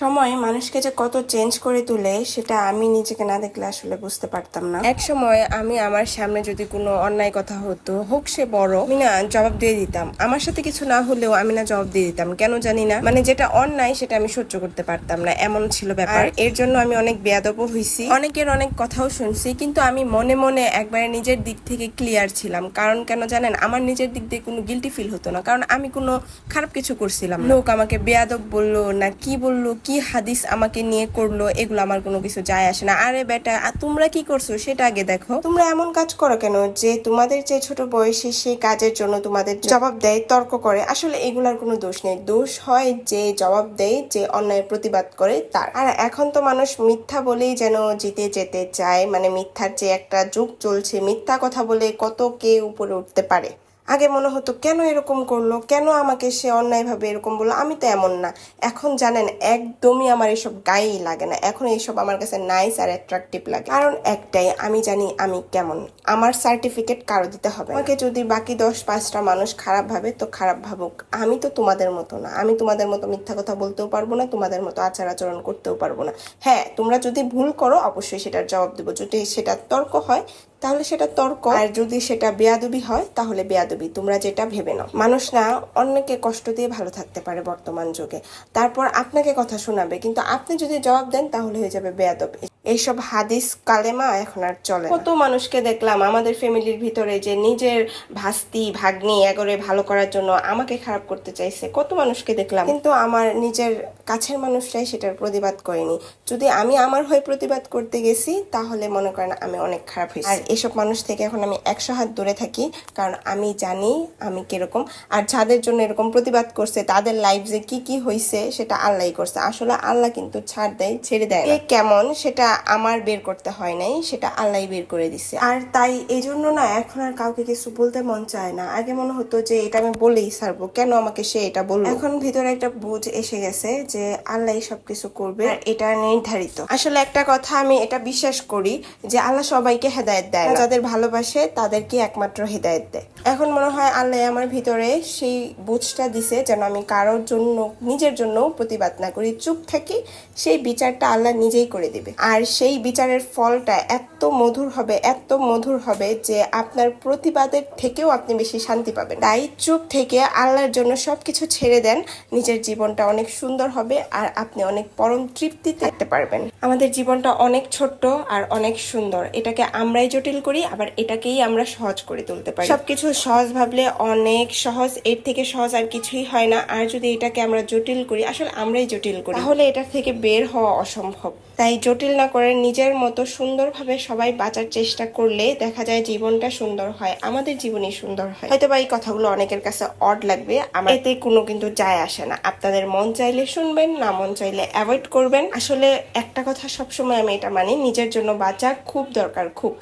সময় মানুষকে যে কত চেঞ্জ করে তুলে সেটা আমি নিজেকে না দেখলে আসলে বুঝতে পারতাম না। এক সময় আমি আমার সামনে যদি কোনো অন্যায় কথা হতো হোক সে বড় আমি না জবাব দিয়ে দিতাম। আমার সাথে কিছু না হলেও আমি না জবাব দিয়ে দিতাম। কেন জানি না। মানে যেটা অন্যায় সেটা আমি সহ্য করতে পারতাম না। এমন ছিল ব্যাপার। এর জন্য আমি অনেক বেয়াদবও হয়েছি অনেকের অনেক কথাও শুনছি কিন্তু আমি মনে মনে একবারে নিজের দিক থেকে ক্লিয়ার ছিলাম। কারণ কেন জানেন আমার নিজের দিক দিয়ে কোনো গিলটি ফিল হতো না। কারণ আমি কোনো খারাপ কিছু করছিলাম লোক আমাকে বেয়াদব বলল না কি বলল কি হাদিস আমাকে নিয়ে করল, এগুলো আমার কোনো কিছু যায় আসে না। আরে বেটা তোমরা কি করছ? সেটা আগে দেখো। তোমরা এমন কাজ করো কেন যে তোমাদের যে ছোট বয়সে সেই কাজের জন্য তোমাদের জবাব দেয়, তর্ক করে? আসলে এগুলার কোনো দোষ নেই। দোষ হয় যে জবাব দেয়, যে অন্যায় প্রতিবাদ করে তার। আর এখন তো মানুষ মিথ্যা বলেই যেন জিতে যেতে চায়। মানে মিথ্যার যে একটা যুগ চলছে, মিথ্যা কথা বলে কত কে উপরে উঠতে পারে? আগে মনে হতো, কেন এরকম করল? কেন আমাকে সে অন্যায়ভাবে এরকম বলল? আমি তো এমন না। এখন জানেন, একদমই আমার এসব গায়েই লাগে না। এখন এইসব আমার কাছে নাইস আর অ্যাট্রাকটিভ লাগে। কারণ একটাই, আমি জানি আমি কেমন। আমার সার্টিফিকেট কারও দিতে হবে আমাকে যদি বাকি দশ পাঁচটা মানুষ খারাপ ভাবে, তো খারাপ ভাবুক। আমি তো তোমাদের মতো না। আমি তোমাদের মতো মিথ্যা কথা বলতেও পারব না, তোমাদের মতো আচার আচরণ করতেও পারব না। হ্যাঁ তোমরা যদি ভুল করো, অবশ্যই সেটার জবাব দেবো। যদি সেটা তর্ক হয় তাহলে সেটা তর্ক। আর যদি সেটা বেয়াদবি হয়, তাহলে বেয়াদবি। তোমরা যেটা ভেবে নাও। মানুষ না, অন্যকে কষ্ট দিয়ে ভালো থাকতে পারে বর্তমান যুগে। তারপর আপনাকে কথা শোনাবে। কিন্তু আপনি যদি জবাব দেন, তাহলে হয়ে যাবে বেয়াদব। এইসব হাদিস কালেমা এখন আর চলে কত মানুষকে দেখলাম আমাদের ফ্যামিলির ভিতরে যে নিজের ভাস্তি ভাগ্নি এগরে ভালো করার জন্য আমাকে খারাপ করতে চাইছে কত মানুষকে দেখলাম। কিন্তু আমার নিজের কাছের মানুষরাই সেটার প্রতিবাদ করেনি। যদি আমি আমার হয়ে প্রতিবাদ করতে গেছি তাহলে মনে করেন আমি অনেক খারাপ হয়েছি। আর এসব মানুষ থেকে এখন আমি একশো হাত দূরে থাকি কারণ আমি জানি আমি কীরকম। আর যাদের জন্য এরকম প্রতিবাদ করছে তাদের লাইফ যে কি কি হয়েছে সেটা আল্লাহই করছে। আসলে আল্লাহ কিন্তু ছাড় দেয় ছেড়ে দেয় কেমন? সেটা আমার বের করতে হয় নাই, সেটা আল্লাহই বের করে দিছে। আর তাই এই জন্য না, এখন আর কাউকে কিছু বলতে মন চায় না। আগে মনে হতো যে, এটা আমি বলেই ছাড়বো। কেন আমাকে সে এটা বলল? এখন ভিতরে একটা বুঝ এসে গেছে যে, আল্লাহ সবকিছু করবে এটা নির্ধারিত। আসলে একটা কথা আমি এটা বিশ্বাস করি যে, আল্লাহ সবাইকে হেদায়েত দেয়। যাদের ভালোবাসে তাদেরকে একমাত্র হেদায়েত দেয়। এখন মনে হয় আল্লাহ আমার ভিতরে সেই বুঝটা দিছে যেন আমি কারোর জন্য, নিজের জন্য প্রতিবাদ না করি। চুপ থাকি, সেই বিচারটা আল্লাহ নিজেই করে দিবে। আর সেই বিচারের ফলটা এত মধুর হবে, এত মধুর হবে যে আপনার প্রতিবাদের থেকেও আপনি বেশি শান্তি পাবেন। তাই চুপ থেকে আল্লাহর জন্য সবকিছু ছেড়ে দেন, নিজের জীবনটা অনেক সুন্দর হবে আর আপনি অনেক পরম তৃপ্তিতে থাকতে পারবেন। আমাদের জীবনটা অনেক ছোট্ট আর অনেক সুন্দর। এটাকে আমরাই জটিল করি, আবার এটাকেই আমরা সহজ করে তুলতে পারি। সবকিছু সহজ ভাবলে অনেক সহজ, এর থেকে সহজ আর কিছুই হয় না। আর যদি এটাকে আমরা জটিল করি, আসলে আমরাই জটিল করি। তাহলে এটা থেকে বের হওয়া অসম্ভব। তাই জটিল না করে নিজের মতো সুন্দরভাবে সবাই বাঁচার চেষ্টা করলে দেখা যায় জীবনটা সুন্দর হয়, আমাদের জীবনই সুন্দর হয়। হয়তো বা এই কথাগুলো অনেকের কাছে অড লাগবে, আমার এতে কোনো কিন্তু যায় আসে না। আপনাদের মন চাইলে শুনবেন, না মন চাইলে অ্যাভয়েড করবেন। আসলে একটা কথা সবসময় আমি এটা মানি, নিজের জন্য বাঁচা খুব দরকার, খুব।